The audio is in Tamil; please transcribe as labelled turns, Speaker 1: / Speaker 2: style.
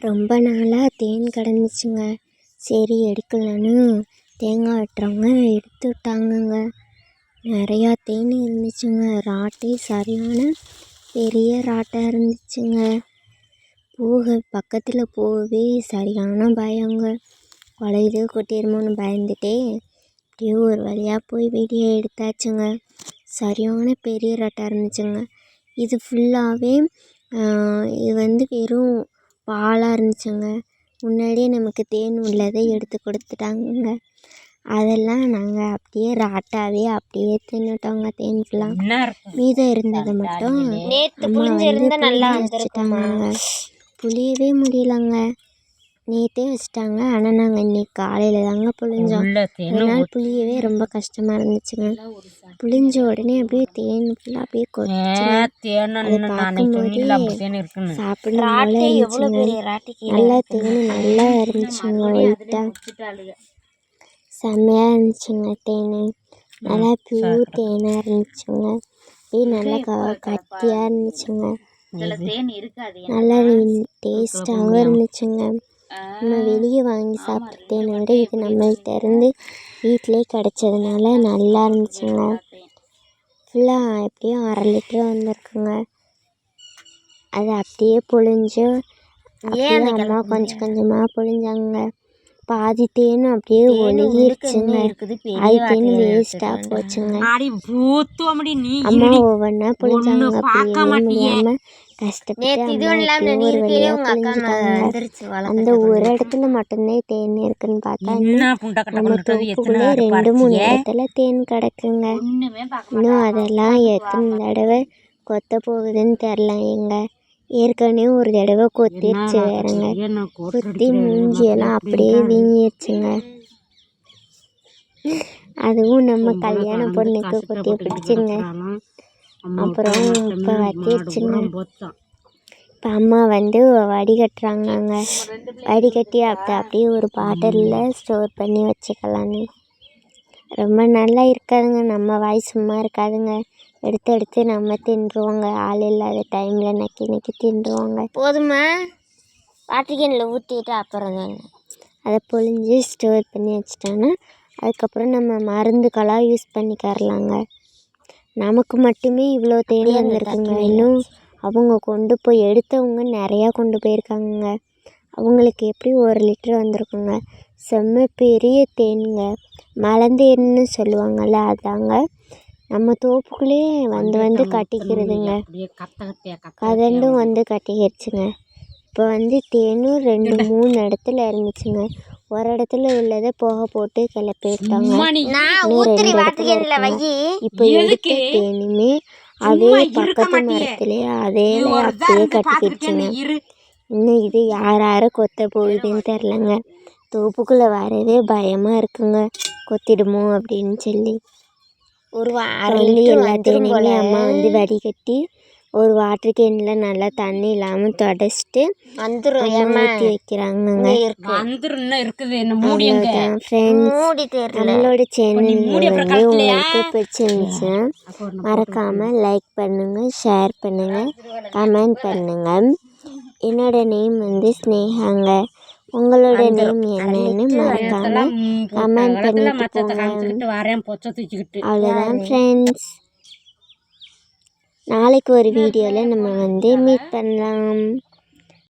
Speaker 1: ரொம்ப நாளாக தேன் கிடந்துச்சுங்க. சரி எடுக்கலன்னு தேங்காய் வெட்டுறவங்க எடுத்து விட்டாங்கங்க. நிறையா தேன் இருந்துச்சுங்க. ராட்டை சரியான பெரிய ராட்டாக இருந்துச்சுங்க. போக பக்கத்தில் போகவே சரியான பயங்க. குலையுது கொட்டிடுமோன்னு பயந்துட்டே அப்படியே ஒரு வழியாக போய் வீடியோ எடுத்தாச்சுங்க. சரியான பெரிய ராட்டாக இருந்துச்சுங்க. இது ஃபுல்லாகவே இது வந்து வெறும் பாலாக இருந்துச்சுங்க. முன்னாடியே நமக்கு தேன் உள்ளதை எடுத்து கொடுத்துட்டாங்கங்க. அதெல்லாம் நாங்கள் அப்படியே ராட்டாவே அப்படியே தின்னுட்டோங்க தேன் ஃபுல்லாக மீதம் இருந்ததை மட்டும்
Speaker 2: நேத்து
Speaker 1: அம்மா வந்து புளிய வச்சுட்டாங்கங்க புளியவே முடியலங்க. நேற்றே வச்சுட்டாங்க. ஆனால் நாங்கள் இன்னைக்கு காலையில் தாங்க புளிஞ்சோம் நாள் புளியவே ரொம்ப கஷ்டமாக இருந்துச்சுங்க. புளிஞ்ச உடனே அப்படியே தேன் ஃபுல்லாக அப்படியே கொச்சுங்க
Speaker 3: தேனும்
Speaker 1: அதை
Speaker 3: நான்
Speaker 1: பார்க்கும்போதே
Speaker 3: சொன்னில அப்படி தேன் இருக்குன்னு.
Speaker 1: சாப்பிடணும் போல
Speaker 2: ராட்டை எவ்வளோ
Speaker 1: இருந்துச்சுங்க நல்லா தேன் நல்லா இருந்துச்சுங்க. ஒயிட்டாக செம்மையாக இருந்துச்சுங்க தேன். நல்லா பியூர் தேனாக இருந்துச்சுங்க. அப்படியே நல்லா க கட்டியாக இருந்துச்சுங்க.
Speaker 2: தேன் இருக்காது
Speaker 1: நல்லா டேஸ்ட்டாகவும் இருந்துச்சுங்க. நம்ம வெளியே வாங்கி சாப்பிட்ட தேனை விட இது நம்மள்ட்ட இருந்து வீட்டிலே கிடச்சதுனால நல்லா இருந்துச்சுங்க. ஃபுல்லாக எப்படியும் அரை லிட்டர் வந்திருக்குங்க. அது அப்படியே பொழிஞ்சு அப்படியே அம்மா கொஞ்சம் கொஞ்சமாக பொழிஞ்சாங்க பாதி தேனும் அப்படியே ஒழுகிருச்சுங்க
Speaker 2: இருக்குது
Speaker 1: அது தேன் வேஸ்ட்டாக போச்சுங்க. அம்மா ஒவ்வொன்றா
Speaker 3: பார்க்க
Speaker 1: அப்படியே. முடியாமல் கஷ்டப்பட்டு அந்த ஒரு இடத்துல மட்டும்தான் தேன் இருக்குன்னு பார்த்தா நம்ம தோப்புக்குள்ளே ரெண்டு மூணு? இடத்துல தேன் கிடக்குங்க. இன்னும் அதெல்லாம் எத்தனை தடவை கொத்த போகுதுன்னு தெரில எங்க ஏற்கனவே ஒரு தடவை கொத்திருச்சு வேறங்க கொத்தி மூஞ்சியெல்லாம் அப்படியே வீங்கிருச்சுங்க. அதுவும் நம்ம கல்யாண பொண்ணுக்கு கொத்தி பிடிச்சுங்க. அப்புறம் இப்போ வத்திருச்சுங்க. இப்போ அம்மா வந்து வடிகட்டுறாங்கங்க வடிகட்டி அப்படி அப்படியே ஒரு பாட்டிலில் ஸ்டோர் பண்ணி வச்சுக்கலான்னு ரொம்ப நல்லா இருக்காதுங்க. நம்ம வாய் சும்மா இருக்காதுங்க. எடுத்து எடுத்து நம்ம தின்றுவோங்க. ஆள் இல்லாத டைமில் நக்கி நக்கி தின்றுவோங்க.
Speaker 2: போதுமா? வாட்டர் கேனில் ஊற்றிட்டு அப்புறம் தான்?
Speaker 1: அதை பொழிஞ்சு ஸ்டோர் பண்ணி வச்சிட்டோன்னா அதுக்கப்புறம் நம்ம மருந்துக்கெல்லாம் யூஸ் பண்ணிக்கரலாங்க. நமக்கு மட்டுமே இவ்வளோ தேடி வந்திருக்குங்க. இன்னும் அவங்க கொண்டு போய் எடுத்தவங்க நிறையா கொண்டு போயிருக்காங்கங்க. அவங்களுக்கு எப்படி ஒரு லிட்டர் வந்திருக்குங்க? செம்ம பெரிய தேனுங்க. மலந்தேன்னு சொல்லுவாங்கள்ல அதாங்க. நம்ம தோப்புக்குள்ளேயே வந்து வந்து கட்டிக்கிறதுங்க. கதண்டும் வந்து கட்டிக்கிடுச்சுங்க இப்போ வந்து தேனும் ரெண்டு மூணு இடத்துல இருந்துச்சுங்க. ஒரு இடத்துல உள்ளதை போக போட்டு கிளப்பி விட்டாங்க.
Speaker 3: மணி
Speaker 2: நான்
Speaker 1: இன்னும்
Speaker 2: ஊத்துறி
Speaker 1: ரெண்டு
Speaker 2: வாட்டர்
Speaker 1: இடத்துல
Speaker 2: கேனில் வை
Speaker 1: இருக்குங்க. இப்போ எடுத்த தேனுமே அதே பக்கத்து மரத்துலேயே அதே அப்படியே கட்டிக்கிடுச்சுங்க இன்னும் இது யார் யாரை கொத்த போகுதுன்னு தெரிலங்க. தோப்புக்குள்ளே வரவே பயமாக இருக்குங்க. கொத்திடுமோ அப்படின்னு சொல்லி.
Speaker 2: ஒரு அரை
Speaker 1: சொல்லி
Speaker 2: லிட்டர்
Speaker 1: எல்லா
Speaker 2: வந்துரும் போல
Speaker 1: அம்மா வந்து வடிகட்டி ஒரு வாட்டர் கேனில் நல்லா தண்ணி இல்லாமல் தொடச்சிட்டு
Speaker 2: ஏமா
Speaker 1: ஊற்றி வைக்கிறாங்கங்க.
Speaker 3: வந்துரும். இன்னும் இருக்குது. என்ன மூடி எங்க?
Speaker 1: அவ்வளோதான் ஃப்ரெண்ட்ஸ் நம்மளோட சேனல் வந்து? உங்களுக்கு
Speaker 3: ஒண்ணு
Speaker 1: மறக்காமல் லைக் பண்ணுங்கள் ஷேர் பண்ணுங்கள் கமெண்ட் பண்ணுங்கள் என்னோட நேம் வந்து ஸ்னேகாங்க. உங்களோட நேம் என்னன்னு மறக்காமல் கமெண்ட் பண்ணிட்டு போங்க.
Speaker 3: வரேன் பொச்சை தூக்கிக்கிட்டு.
Speaker 1: அவ்வளோதான் ஃப்ரெண்ட்ஸ் நாளைக்கு ஒரு வீடியோவில் நம்ம வந்து மீட் பண்ணலாம்.